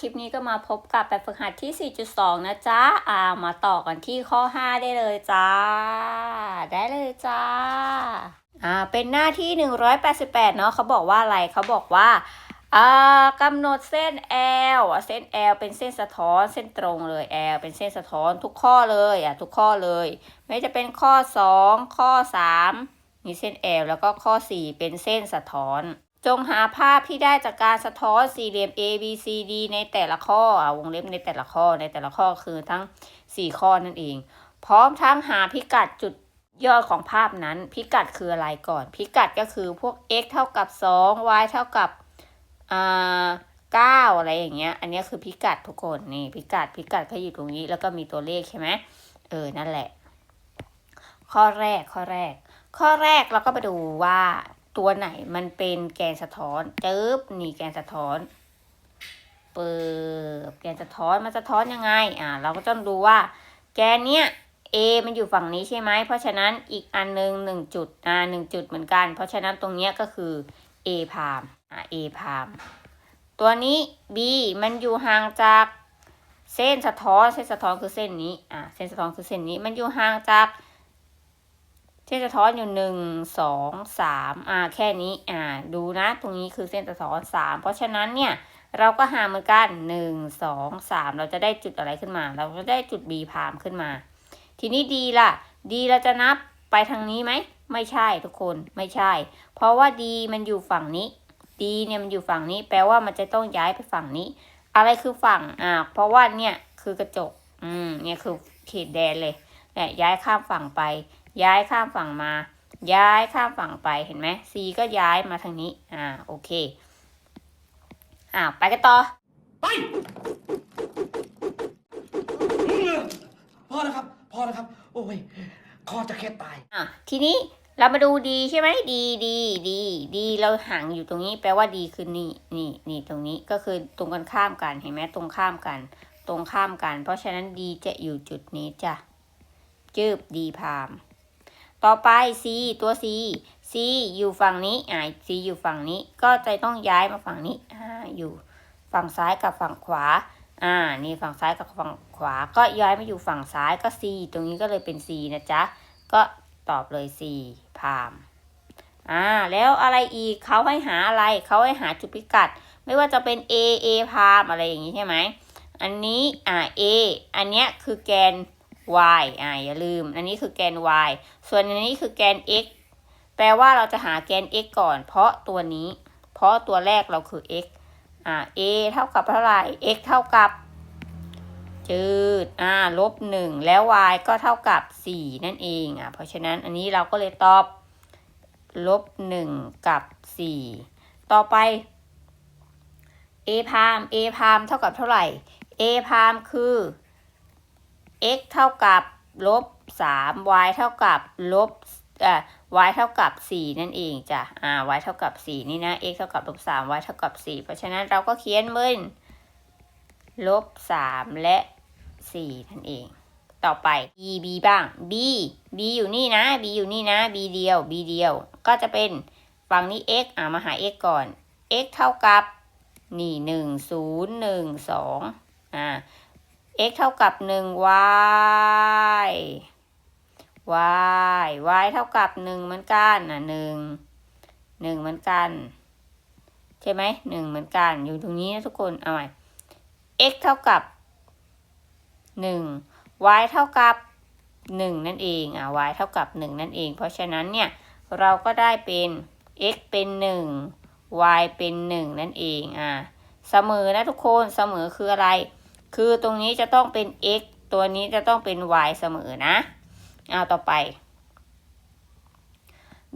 คลิปนี้ก็มาพบกับแบบฝึกหัดที่ 4.2 นะจ๊ะ อ่า มาต่อกันที่ข้อ 5 ได้เลยจ้า ได้เลยจ้า อ่า เป็นหน้าที่ 188 เนาะเขาบอกว่าอะไรเขาบอกว่าอ่ากำหนดเส้น L เส้น L เป็นเส้นสะท้อนเส้นตรงเลย L เป็นเส้นสะท้อนทุกข้อเลยอะทุกข้อเลย ไม่จะเป็นข้อ 2 ข้อ 3 มีเส้น L แล้วก็ข้อ 4 เป็นเส้นสะท้อน จงหาภาพที่ได้จากการสะท้อนสี่เหลี่ยม A B C D ในแต่ละข้ออวงเล็บในแต่ละข้อในแต่ละข้อคือทั้ง 4 ข้อนั่นเอง พร้อมทั้งหาพิกัดจุดยอดของภาพนั้น พิกัดคืออะไรก่อน พิกัดก็คือพวก x เท่ากับ 2 y เท่ากับอ่าเก้าอะไรอย่างเงี้ย อันนี้คือพิกัดทุกคนนี่พิกัดพิกัดเขาอยู่ตรงนี้แล้วก็มีตัวเลขใช่ไหมเออนั่นแหละ ข้อแรกข้อแรก ข้อแรกเราก็ไปดูว่า ตัวไหนมันเป็นแกนสะท้อนเจึ๊บนี่แกนสะท้อนเปิดแกนสะท้อนมันสะท้อนยังไงอ่าเราก็ต้องดูว่าแกนเนี้ย A มันอยู่ฝั่งนี้ใช่ไหม เพราะฉะนั้นอีกอันหนึ่งหนึ่งจุดอ่าหนึ่งจุดเหมือนกัน เพราะฉะนั้นตรงเนี้ยก็คือ A พามอ่า A พามตัวนี้ B มันอยู่ห่างจากเส้นสะท้อน เส้นสะท้อนคือเส้นนี้อ่าเส้นสะท้อนคือเส้นนี้ มันอยู่ห่างจาก ส้นสะท้อนอยู่หนึ่งสองสามอ่าแค่นี้อ่าดูนะตรงนี้คือเส้นสะท้อนสามเพราะฉะนั้นเนี่ยเราก็หาเหมือนกันหนึ่งสองสามเราจะได้จุดอะไรขึ้นมา เราจะได้จุด B พามขึ้นมา ทีนี้ดีล่ะดีเราจะนับไปทางนี้ไหมไม่ใช่ทุกคนไม่ใช่ เพราะว่าดีมันอยู่ฝั่งนี้ดีเนี่ยมันอยู่ฝั่งนี้ แปลว่ามันจะต้องย้ายไปฝั่งนี้ อะไรคือฝั่งอ่าเพราะว่าเนี่ยคือกระจกอืมเนี่ยคือเขตแดนเลยเนี่ยย้ายข้ามฝั่งไป ย้ายข้ามฝั่งมา ย้ายข้ามฝั่งไปเห็นไหม C ก็ย้ายมาทางนี้ อ่า โอเค อ่าไปกันต่อ ไปพอแล้วครับ พอแล้วครับ โอ้ย คอจะแค่ตาย อะ ทีนี้เรามาดูดีใช่ไหมดีดีดีดีเราห่างอยู่ตรงนี้แปลว่าดีคือนี่นี่นี่ตรงนี้ก็คือตรงกันข้ามกันเห็นไหมตรงข้ามกัน ตรงข้ามกัน เพราะฉะนั้นดีจะอยู่จุดนี้จ้ะจืบดีพาม ต่อไป C ตัว C C อยู่ฝั่งนี้อ่า C อยู่ฝั่งนี้ ก็จะต้องย้ายมาฝั่งนี้อ่าอยู่ฝั่งซ้ายกับฝั่งขวา อ่า นี่ฝั่งซ้ายกับฝั่งขวา ก็ย้ายมาอยู่ฝั่งซ้ายก็ C ตรงนี้ก็เลยเป็น C นะจ๊ะ ก็ตอบเลย C พามอ่า แล้วอะไรอีกเขาให้หาอะไรเขาให้หาจุดพิกัด ไม่ว่าจะเป็น A A พามอะไรอย่างนี้ใช่ไหม อันนี้ อ่า A อันเนี้ยคือแกน y อ่าอย่าลืม อันนี้คือแกน y ส่วนอันนี้คือแกน x แปลว่าเราจะหาแกน x ก่อน เพราะตัวนี้ เพราะตัวแรกเราคือ x อ่า a เท่ากับเท่าไหร่ x เท่ากับจืดอ่าลบหนึ่งแล้ว y ก็เท่ากับสี่นั่นเองอ่าเพราะฉะนั้นอันนี้เราก็เลยตอบลบหนึ่งกับสี่ต่อไป a พาม a พามเท่ากับเท่าไหร่ a พามคือ x เท่ากับลบสาม y เท่ากับลบอ่า y เท่ากับสี่นั่นเองจ้ะอ่า y เท่ากับสี่นี่นะ x เท่ากับลบสาม y เท่ากับสี่เพราะฉะนั้นเราก็เขียนมึนลบสามและสี่นั่นเอง ต่อไป b b บ้าง b b อยู่นี่นะ b อยู่นี่นะ b เดียว b เดียว ก็จะเป็นฝั่งนี้ x อ่ามาหา x ก่อน x เท่ากับนี่หนึ่งศูนย์หนึ่งสองอ่า x เท่ากับหนึ่ง y y y เท่ากับหนึ่งเหมือนกันอะหนึ่งหนึ่งเหมือนกัน ใช่ไหมหนึ่งเหมือนกัน อยู่ตรงนี้นะทุกคน เอาใหม่ x เท่ากับหนึ่ง y เท่ากับหนึ่งนั่นเองอะ y เท่ากับหนึ่งนั่นเอง เพราะฉะนั้นเนี่ย เราก็ได้เป็น x เป็นหนึ่ง y เป็นหนึ่งนั่นเองอะ เสมอนะทุกคน เสมอคืออะไร คือตรงนี้จะต้องเป็น x ตัวนี้จะต้องเป็น y เสมอนะ เอาต่อไป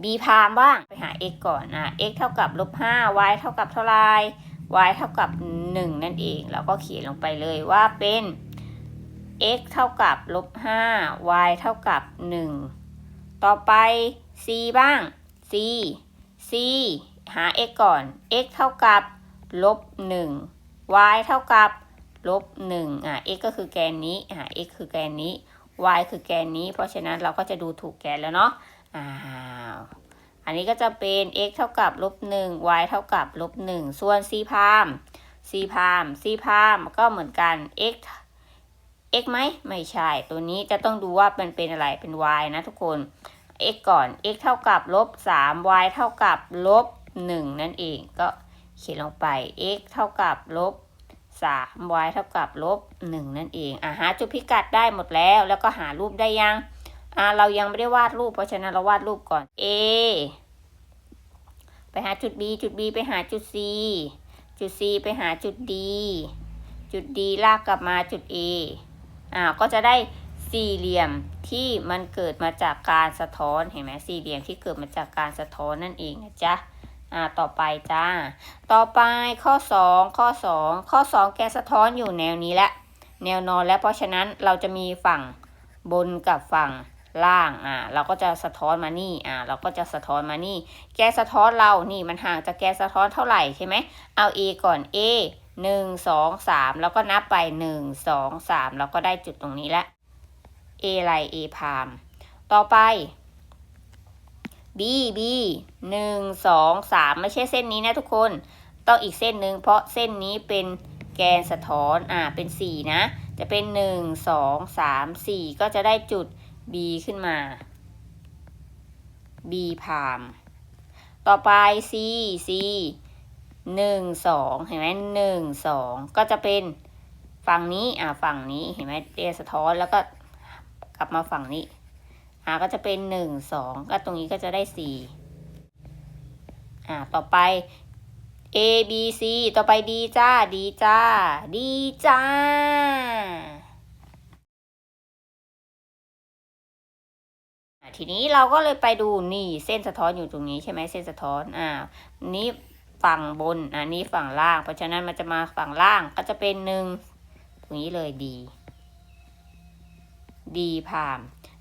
b พามบ้างไปหา x ก่อนนะ x เท่ากับลบห้า y เท่ากับเท่าไร y เท่ากับหนึ่งนั่นเองเราก็เขียนลงไปเลยว่าเป็น x เท่ากับลบห้า y เท่ากับหนึ่งต่อไป c บ้าง c c หา x ก่อน x เท่ากับลบหนึ่ง y เท่ากับ ลบหนึ่งอะ x ก็คือแกนนี้อะ x คือแกนนี้ y คือแกนนี้ เพราะฉะนั้นเราก็จะดูถูกแกนแล้วเนาะอ้าวอันนี้ก็จะเป็น x เท่ากับลบหนึ่ง y เท่ากับลบหนึ่งส่วน c พาม c c พาม c พามก็เหมือนกัน x x ไหมไม่ใช่ ตัวนี้จะต้องดูว่ามันเป็นอะไรเป็น y นะทุกคน x ก่อน x เท่ากับลบ3 y เท่ากับลบ1นั่นเองก็เขียนลงไป x เท่ากับลบ 3 y เท่ากับลบ 1 นั่นเองอะหาจุดพิกัดได้หมดแล้ว แล้วก็หารูปได้ยังอะเรายังไม่ได้วาดรูปเพราะฉะนั้นเราวาดรูปก่อน a ไปหาจุด b จุด b ไปหาจุด c จุด c ไปหาจุด d จุด d ลากกลับมาจุด a อ่าก็จะได้สี่เหลี่ยมที่มันเกิดมาจากการสะท้อนเห็นไหมสี่เหลี่ยมที่เกิดมาจากการสะท้อนนั่นเองนะจ๊ะ อ่าต่อไปจ้า ต่อไปข้อ 2 ข้อ 2 ข้อ 2 แกสะท้อนอยู่แนวนี้แหละ แนวนอนและเพราะฉะนั้นเราจะมีฝั่งบนกับฝั่งล่างอ่าเราก็จะสะท้อนมานี่อ่าเราก็จะสะท้อนมานี่ แกสะท้อนเรานี่มันห่างจากแกสะท้อนเท่าไหร่ใช่ไหมเอา A ก่อน A หนึ่งสองสามแล้วก็นับไปหนึ่งสองสามแล้วก็ได้จุดตรงนี้ละ A ไร A พามต่อไป B B หนึ่งสองสามไม่ใช่เส้นนี้นะทุกคน ต้องอีกเส้นหนึ่งเพราะเส้นนี้เป็นแกนสะท้อนอ่าเป็นสี่นะ จะเป็นหนึ่งสองสามสี่ก็จะได้จุด B ขึ้นมา B พาม ต่อไป C C หนึ่งสองเห็นไหมหนึ่งสองก็จะเป็นฝั่งนี้อ่าฝั่งนี้เห็นไหมเอสะท้อนแล้วก็กลับมาฝั่งนี้ อ่าก็จะเป็นหนึ่งสองก็ตรงนี้ก็จะได้สี่อ่าต่อไป A B C ต่อไป D จ้า D จ้า D จ้าทีนี้เราก็เลยไปดูนี่เส้นสะท้อนอยู่ตรงนี้ใช่ไหมเส้นสะท้อนอ่านี้ฝั่งบนอันนี้ฝั่งล่าง เพราะฉะนั้นมันจะมาฝั่งล่างก็จะเป็นหนึ่งตรงนี้เลยดี ดีพาม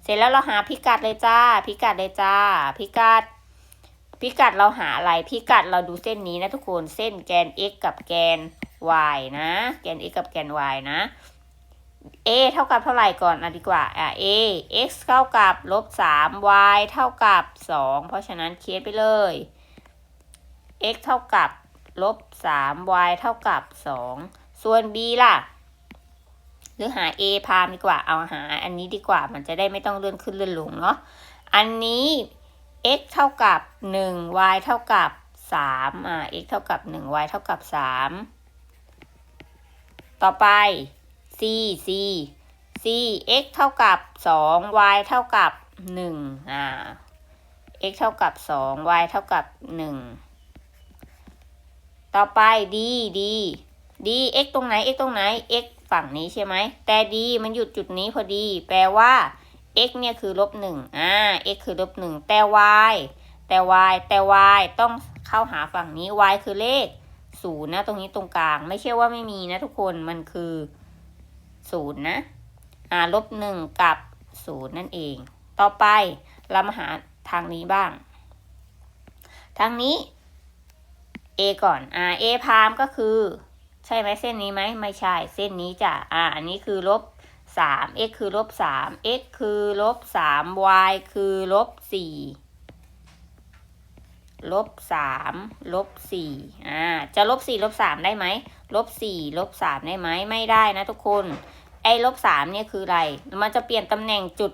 ร็จแล้วเราหาพิกัดเลยจ้า พิกัดเลยจ้า พิกัด พิกัดเราหาอะไร พิกัดเราดูเส้นนี้นะทุกคน เส้นแกน x กับแกน y นะ แกน x กับแกน y นะ a เท่ากับเท่าไหร่ก่อนอะดีกว่า อะ a x เท่ากับลบสาม y เท่ากับสองเพราะฉะนั้นเขียนไปเลย x เท่ากับลบสาม y เท่ากับสองส่วน b ล่ะ หรือหา a พามดีกว่า เอาหาอันนี้ดีกว่า มันจะได้ไม่ต้องเลื่อนขึ้นเลื่อนลงเนาะ อันนี้ x เท่ากับหนึ่ง y เท่ากับสามอ่า x เท่ากับหนึ่ง y เท่ากับสามต่อไป c c c x เท่ากับสอง y เท่ากับหนึ่งอ่า x เท่ากับสอง y เท่ากับหนึ่งต่อไป d d d x ตรงไหน x ตรงไหน x ฝั่งนี้ใช่ไหม แต่ d มันหยุดจุดนี้พอดี แปลว่า x เนี่ยคือลบหนึ่งอ่า x คือลบหนึ่งแต่ y แต่ y แต่ y ต้องเข้าหาฝั่งนี้ y คือเลขศูนย์นะตรงนี้ตรงกลาง ไม่ใช่ว่าไม่มีนะทุกคนมันคือศูนย์นะ อ่าลบหนึ่งกับศูนย์นั่นเอง ต่อไปเรามาหาทางนี้บ้าง ทางนี้ a ก่อน อ่า a พามก็คือ ใช่ไหมเส้นนี้ไหมไม่ใช่เส้นนี้จ้ะอ่าอันนี้คือลบสาม x คือลบสาม x คือลบสาม y คือลบสี่ลบสามลบสี่อ่า จะลบสี่ลบสามได้ไหมลบสี่ลบสามได้ไหมไม่ได้นะทุกคน ไอ้ลบสามเนี่ยคืออะไร มันจะเปลี่ยนตำแหน่งจุด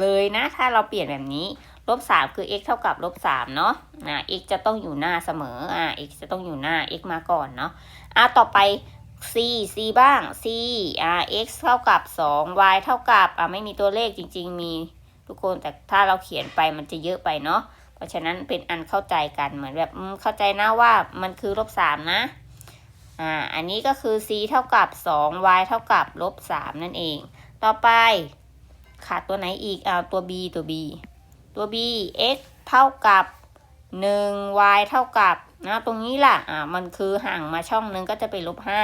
เลยนะ ถ้าเราเปลี่ยนแบบนี้ ลบสามคือ x เท่ากับลบสามเนาะ อ่า x จะต้องอยู่หน้าเสมอ อ่า x จะต้องอยู่หน้า x มาก่อนเนาะ อ่าต่อไป c c บ้าง c อ่า x เท่ากับสอง y เท่ากับอ่าไม่มีตัวเลขจริง ๆ มีทุกคนแต่ถ้าเราเขียนไปมันจะเยอะไปเนาะเพราะฉะนั้นเป็นอันเข้าใจกันเหมือนแบบเข้าใจนะว่ามันคือลบสามนะอ่าอันนี้ก็คือ c เท่ากับสอง y เท่ากับลบสามนั่นเอง ต่อไป ขาดตัวไหนอีกอ่าตัว b ตัว b ตัว b x เท่ากับหนึ่ง y เท่ากับ นะตรงนี้ล่ะอ่ามันคือห่างมาช่องนึงก็จะเป็นลบห้า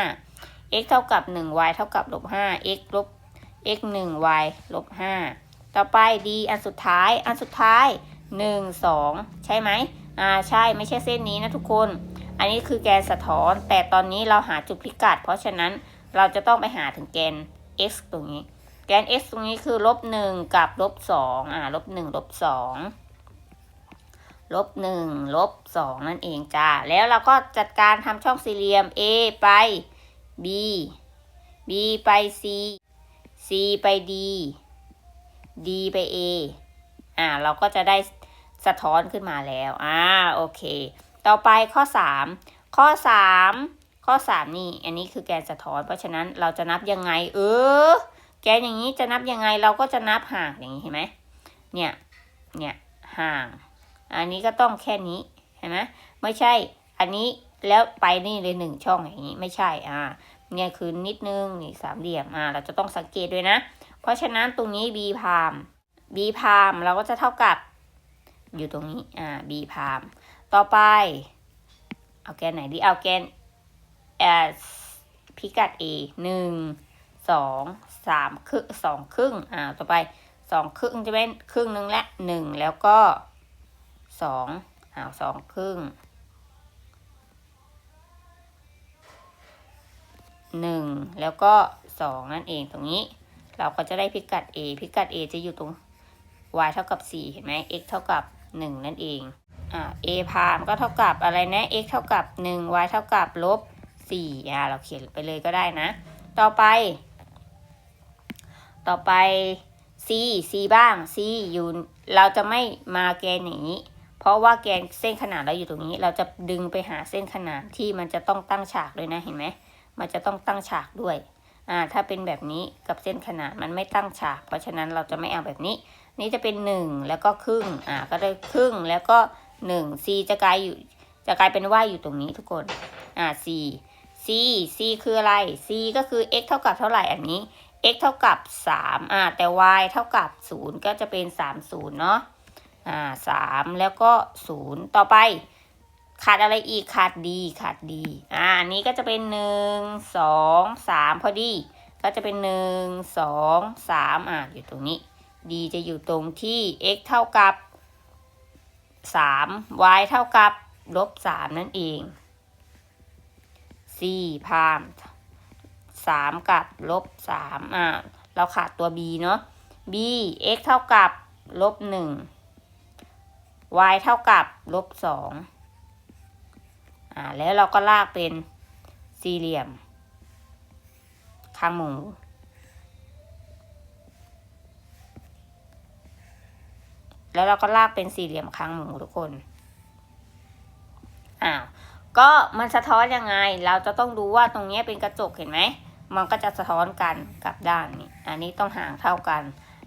x เท่ากับหนึ่ง y เท่ากับลบห้า x ลบ x หนึ่ง y ลบห้าต่อไป d อันสุดท้ายอันสุดท้ายหนึ่งสองใช่ไหมอ่าใช่ไม่ใช่เส้นนี้นะทุกคน อันนี้คือแกนสะท้อน แต่ตอนนี้เราหาจุดพิกัด เพราะฉะนั้นเราจะต้องไปหาถึงแกน x ตรงนี้ แกน x ตรงนี้คือลบหนึ่งกับลบสองอ่าลบหนึ่งลบสอง ลบหนึ่งลบสองนั่นเองจ้า แล้วเราก็จัดการทำช่องสี่เหลี่ยม A ไป B B ไป C C ไป D D ไป A อ่า เราก็จะได้สะท้อนขึ้นมาแล้ว อ่า โอเค ต่อไปข้อ 3 ข้อ 3 ข้อ 3 นี่ อันนี้คือแกนสะท้อน เพราะฉะนั้นเราจะนับยังไง เออ แกนอย่างนี้จะนับยังไง เราก็จะนับห่างอย่างนี้เห็นไหมเนี่ย เนี่ย ห่าง อันนี้ก็ต้องแค่นี้เห็นไหมไม่ใช่ อันนี้แล้วไปนี่เลยหนึ่งช่องอย่างนี้ไม่ใช่อ่าเนี่ยคือนิดนึงนี่สามเหลี่ยมอ่าเราจะต้องสังเกตด้วยนะ เพราะฉะนั้นตรงนี้ b พาม b พามเราก็จะเท่ากับอยู่ตรงนี้อ่า b พามต่อไป เอาแกนไหนดีเอาแกนเอ่อพิกัด a หนึ่งสองสามครึ่งสองครึ่งอ่าต่อไปสองครึ่งจะเป็นครึ่งหนึ่งและหนึ่งแล้วก็ สองอ้าสองครึ่งหนึ่งแล้วก็สองนั่นเองตรงนี้ เราก็จะได้พิกัด a พิกัด a จะอยู่ตรง y เท่ากับสี่เห็นไหม x เท่ากับหนึ่งนั่นเองอ่า a พามก็เท่ากับอะไรนะ x เท่ากับหนึ่ง y เท่ากับลบสี่อ่าเราเขียนไปเลยก็ได้นะ ต่อไป ต่อไป c c บ้าง c อยู่เราจะไม่มาแกนอย่างนี้ เพราะว่าแกนเส้นขนานเราอยู่ตรงนี้ เราจะดึงไปหาเส้นขนานที่มันจะต้องตั้งฉากด้วยนะเห็นไหมมันจะต้องตั้งฉากด้วยอ่าถ้าเป็นแบบนี้กับเส้นขนานมันไม่ตั้งฉาก เพราะฉะนั้นเราจะไม่เอาแบบนี้ นี่จะเป็นหนึ่งแล้วก็ครึ่งอ่าก็ได้ครึ่งแล้วก็หนึ่ง c จะกลายอยู่จะกลายเป็นว่าอยู่ตรงนี้ทุกคนอ่า c c c คืออะไร c ก็คือ x เท่ากับเท่าไหร่อันนี้ x เท่ากับ3อ่าแต่ y เท่ากับ 0 ก็จะเป็น 30 เนาะ อ่า3แล้วก็0ต่อไป ขาดอะไรอีกขาด d ขาด d อ่าอันนี้ก็จะเป็น1 2 3พอดี ก็จะเป็น1 2 3อ่าอยู่ตรงนี้ d จะอยู่ตรงที่ x เท่ากับ3 y เท่ากับลบ3นั่นเอง c พามสามกับลบสามอ่าเราขาดตัว b เนาะ b x เท่ากับลบหนึ่ง y เท่ากับลบสองอ่าแล้วเราก็ลากเป็นสี่เหลี่ยมข้างหมูแล้วเราก็ลากเป็นสี่เหลี่ยมข้างหมูทุกคนอ้าวก็มันสะท้อนยังไง เราจะต้องดูว่าตรงนี้เป็นกระจกเห็นไหม มันก็จะสะท้อนกันกับด้านนี้ อันนี้ต้องห่างเท่ากัน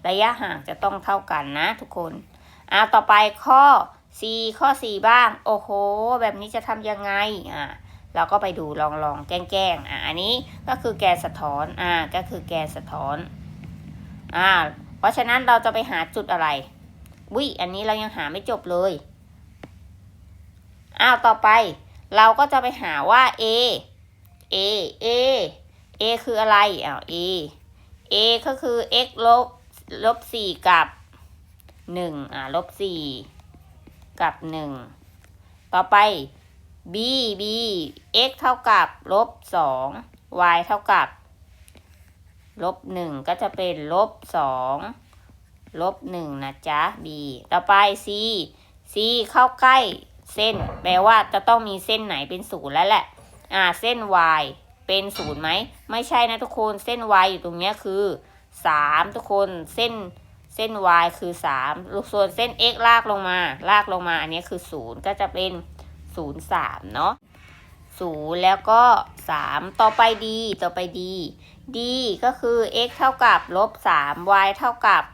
ระยะห่างจะต้องเท่ากันนะทุกคน อ่าต่อไปข้อ C ข้อ 4 บ้าง โอ้โห แบบนี้จะทำยังไงอ่าเราก็ไปดูลองลองแกล้งๆอ่าอันนี้ก็คือแกนสะท้อนอ่าก็คือแกนสะท้อนอ่าเพราะฉะนั้นเราจะไปหาจุดอะไรวิอันนี้เรายังหาไม่จบเลยอ้าวต่อไป เราก็จะไปหาว่า A A A A คืออะไรอ้าว A A ก็คือ x ลบลบสี่กับ หนึ่งอ่าลบสี่กับหนึ่งต่อไป B B x เท่ากับลบสอง y เท่ากับลบหนึ่งก็จะเป็นลบสองลบหนึ่งนะจ๊ะ B ต่อไป C C เข้าใกล้เส้น แปลว่าจะต้องมีเส้นไหนเป็นศูนย์แล้วแหละ อ่า เส้น y เป็นศูนย์ไหม ไม่ใช่นะทุกคน เส้น y อยู่ตรงเนี้ยคือสามทุกคน เส้น เส้น y คือสามส่วนเส้น x ลากลงมา ลากลงมา อันนี้คือศูนย์ก็จะเป็นศูนย์สามเนาะศูนย์แล้วก็สามต่อไป d ต่อไป d d ก็คือ x เท่ากับลบสาม y เท่ากับ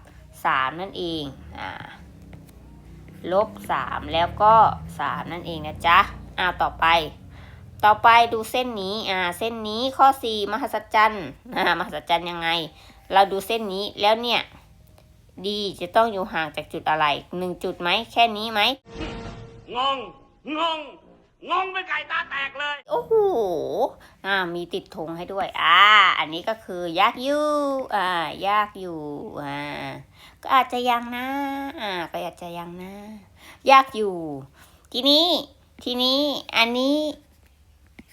สามนั่นเองอ่าลบสามแล้วก็สามนั่นเองนะจ๊ะอ้าวต่อไป ต่อไปดูเส้นนี้อ่าเส้นนี้ข้อสี่มหัศจรรย์อ่ามหัศจรรย์ยังไง เราดูเส้นนี้แล้วเนี่ย ดีจะต้องอยู่ห่างจากจุดอะไรหนึ่งจุดไหมแค่นี้ไหมงง งง งงเป็นไก่ตาแตกเลย โอ้โหอ่ามีติดธงให้ด้วย อ่า อันนี้ก็คือยากอยู่อ่ายากอยู่อ่าก็อาจจะยังนะอ่าก็อาจจะยังนะ ยากอยู่ ทีนี้ ทีนี้อันนี้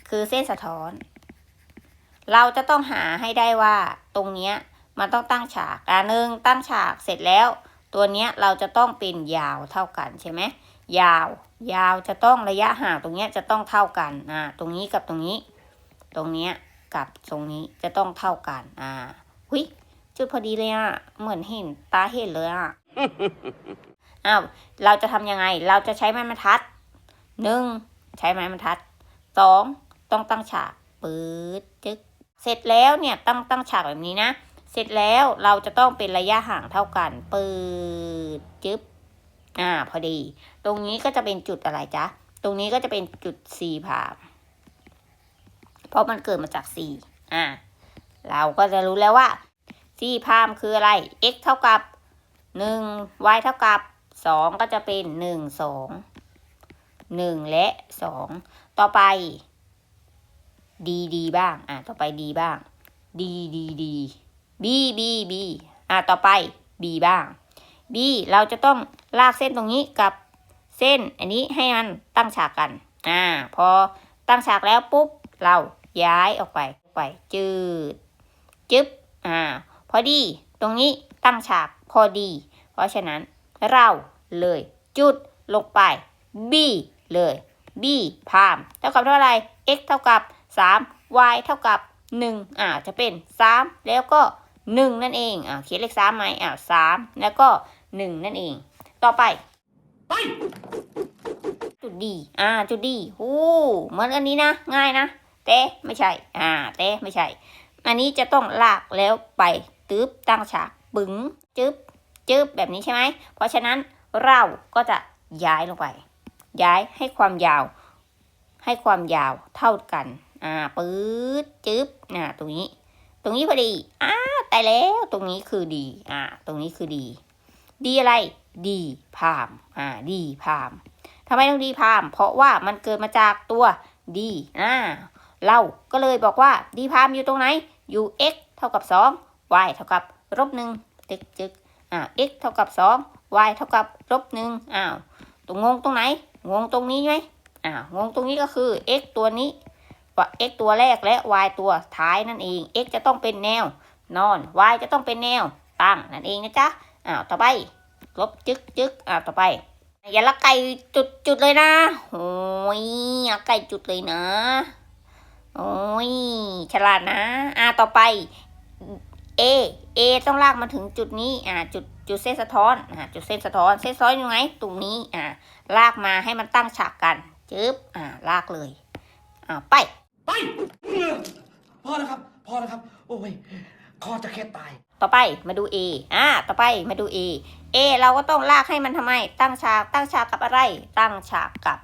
คือเส้นสะท้อน เราจะต้องหาให้ได้ว่าตรงเนี้ย มันต้องตั้งฉากอ่าหนึ่งตั้งฉากเสร็จแล้ว ตัวเนี้ยเราจะต้องเป็นยาวเท่ากันใช่ไหมยาว ยาวจะต้องระยะห่างตรงเนี้ยจะต้องเท่ากันอ่าตรงนี้กับตรงนี้ ตรงเนี้ยกับตรงนี้จะต้องเท่ากันอ่าหุยจุดพอดีเลยอะเหมือนเห็นตาเห็นเลยอะอ้าวเราจะทำยังไง เราจะใช้ไม้บรรทัดหนึ่งใช้ไม้บรรทัดสองต้องตั้งฉากปืดจึ๊กเสร็จแล้วเนี่ยตั้งตั้งฉากแบบนี้นะ เสร็จแล้วเราจะต้องเป็นระยะห่างเท่ากันปืดจึ๊บ อ่า พอดี ตรงนี้ก็จะเป็นจุดอะไรจ๊ะ ตรงนี้ก็จะเป็นจุด c พาเพราะมันเกิดมาจาก c อ่า เราก็จะรู้แล้วว่า c พามคืออะไร x เท่ากับ1 y เท่ากับ2ก็จะเป็น1 2 1และ2ต่อไป d d บ้าง อ่าต่อไป d บ้าง d d d b b b อ่าต่อไป b บ้าง b เราจะต้องลากเส้นตรงนี้กับเส้นอันนี้ให้มันตั้งฉากกัน อ่า พอตั้งฉากแล้วปุ๊บ เราย้ายออกไปไปจืด จึ๊บ อ่า พอดี ตรงนี้ตั้งฉากพอดี เพราะฉะนั้นเราเลย จุดลงไป b เลย b พาม เท่ากับเท่าไหร่ x เท่ากับ 3 y เท่ากับ 1 อ่า จะเป็น 3 แล้วก็ 1นั่นเองอ่าเขียนเลข3ไหมอ่า3แล้วก็1นั่นเอง ต่อไปไปจุดดี อ่า จุดดีหูเหมือนอันนี้นะ ง่ายนะแต่ไม่ใช่ อ่าแต่ไม่ใช่ อันนี้จะต้องลากแล้วไปตึ๊บตั้งฉากปึ๋งจึ๊บจึ๊บแบบนี้ใช่ไหม เพราะฉะนั้นเราก็จะย้ายลงไป ย้ายให้ความยาว ให้ความยาวเท่ากัน อ่าปื๊ดจึ๊บอ่าตรงนี้ ตรงนี้พอดีอ่าแต่แล้ว ตรงนี้คือดี อ่า ตรงนี้คือดี ดีอะไร ดีพาม อ่า ดีพามทำไมต้องดีพาม เพราะว่ามันเกิดมาจากตัวดี อ่า เราก็เลยบอกว่าดีพามอยู่ตรงไหน อยู่ x เท่ากับ 2 y เท่ากับลบหนึ่งจึกจึกอ่า x เท่ากับ 2 y เท่ากับลบหนึ่งอ้าว ตรงงงตรงไหน งงตรงนี้ไหมอ่างงตรงนี้ก็คือ x ตัวนี้ x ตัวแรกและ y ตัวท้ายนั่นเอง x จะต้องเป็นแนวนอน y จะต้องเป็นแนวตั้งนั่นเองนะจ๊ะอ้าวต่อไป ลบจึกจึกอ้าวต่อไป อย่าละไก่จุดจุดเลยนะโอ้ยอย่าไก่จุดเลยนะโอ้ยฉลาดนะอ่าต่อไป A A ต้องลากมาถึงจุดนี้อ่าจุดจุดเส้นสะท้อนอ่าจุดเส้นสะท้อน เส้นสะท้อนอยู่ไหนตรงนี้อ่าลากมาให้มันตั้งฉากกันจึ๊บอ่าลากเลยอ่าไป ไปพอแล้วครับ พอแล้วครับ โอ้ย คอจะแค่ตาย ต่อไปมาดู A อ่า ต่อไปมาดู A A เราก็ต้องลากให้มันทำไม ตั้งฉาก ตั้งฉากกับอะไร ตั้งฉากกับ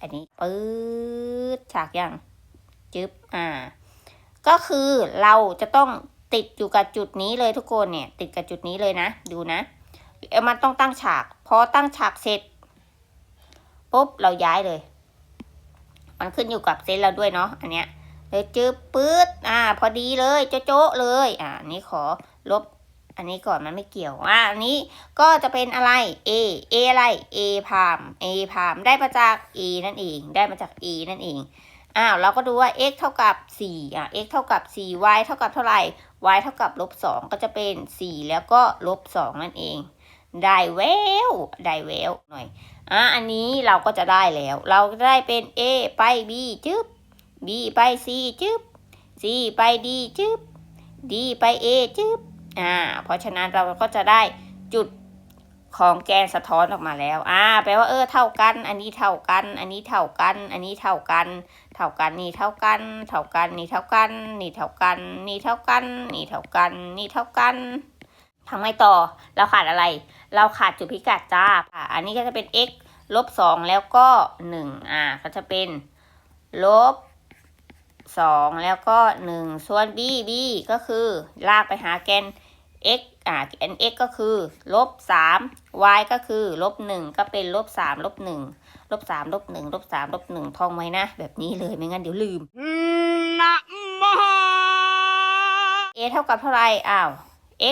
อันนี้ปื๊ดฉากยังจึ๊บ อ่า ก็คือเราจะต้องติดอยู่กับจุดนี้เลยทุกคนเนี่ย ติดกับจุดนี้เลยนะ ดูนะ มันต้องตั้งฉาก พอตั้งฉากเสร็จปุ๊บเราย้ายเลย มันขึ้นอยู่กับเซนเราด้วยเนาะอันเนี้ยเลยจืบปื๊ดอ่า พอดีเลยโจ๊ะโจ๊ะเลย อ่าอันนี้ขอลบอันนี้ก่อนมันไม่เกี่ยวอ่าอันนี้ก็จะเป็นอะไร A A อะไร A พาม A พามได้มาจาก A นั่นเองได้มาจาก A นั่นเองอ้าวเราก็ดูว่า x เท่ากับ 4 อะ x เท่ากับ 4 y เท่ากับเท่าไหร่ y เท่ากับลบ 2 ก็จะเป็น 4 แล้วก็ลบ 2 นั่นเอง ได้แววได้แววหน่อย อะอันนี้เราก็จะได้แล้ว เราจะได้เป็น a ไป b จึ๊บ b ไป c จึ๊บ c ไป d จึ๊บ d ไป a จึ๊บ อ่า เพราะฉะนั้นเราก็จะได้จุดของแกนสะท้อนออกมาแล้ว อ่า แปลว่าเออ เท่ากัน อันนี้เท่ากัน อันนี้เท่ากัน อันนี้เท่ากัน เท่ากัน นี่เท่ากัน เท่ากัน นี่เท่ากัน นี่เท่ากัน นี่เท่ากัน นี่เท่ากัน นี่เท่ากัน ทำไงต่อเราขาดอะไร เราขาดจุดพิกัดจ้าอะ อันนี้ก็จะเป็น x ลบสองแล้วก็หนึ่งอ่าก็จะเป็นลบสองแล้วก็หนึ่งส่วน b b ก็คือลากไปหาแกน x อ่าแกน x ก็คือลบสาม y ก็คือลบหนึ่งก็เป็นลบสามลบหนึ่งลบสามลบหนึ่งลบสามลบหนึ่งท่องไว้นะ แบบนี้เลยไม่งั้นเดี๋ยวลืมนะมหา a เท่ากับเท่าไหร่อ้าว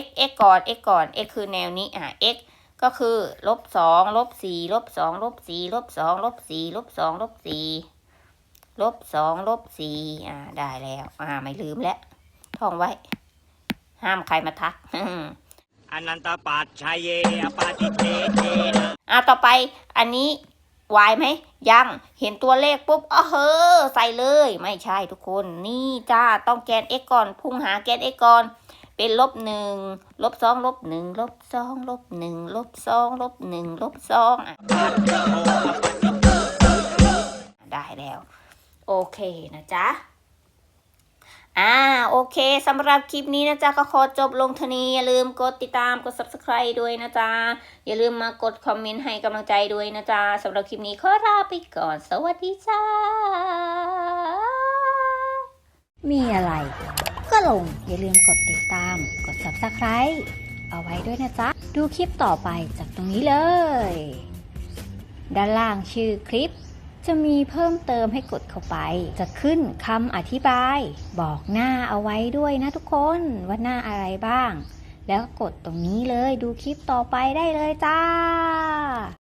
x x ก่อน x ก่อน x คือแนวนี้อ่า x ก็คือลบสองลบสี่ลบสองลบสี่ลบสองลบสี่ลบสองลบสี่ลบสองลบสี่อ่า ได้แล้ว อ่า ไม่ลืมแล้ว ท่องไว้ ห้ามใครมาทักอนันตปัจชัยเยอปาติเตเตนะอะต่อไป อันนี้วายไหม ยังเห็นตัวเลขปุ๊บอ๋อเฮ้อใส่เลย ไม่ใช่ทุกคน นี่จ้า ต้องแกน x ก่อน พุ่งหาแกน x ก่อน เป็นลบหนึ่งลบสองลบหนึ่งลบสองลบหนึ่งลบสองลบหนึ่งลบสองอะได้แล้ว โอเคนะจ๊ะอ่าโอเคสำหรับคลิปนี้นะจ๊ะ ก็ขอจบลงเทานี้ อย่าลืมกดติดตามกด subscribe ด้วยนะจ๊ะ อย่าลืมมากดคอมเมนต์ให้กำลังใจด้วยนะจ๊ะสำหรับคลิปนี้ขอลาไปก่อน สวัสดีจ้ามีอะไร ก็ลง อย่าลืมกดติดตาม กด subscribe เอาไว้ด้วยนะจ๊ะ ดูคลิปต่อไปจากตรงนี้เลย ด้านล่างชื่อคลิป จะมีเพิ่มเติมให้กดเข้าไป จะขึ้นคำอธิบาย บอกหน้าเอาไว้ด้วยนะทุกคนว่าหน้าอะไรบ้าง แล้วกดตรงนี้เลยดูคลิปต่อไปได้เลยจ้า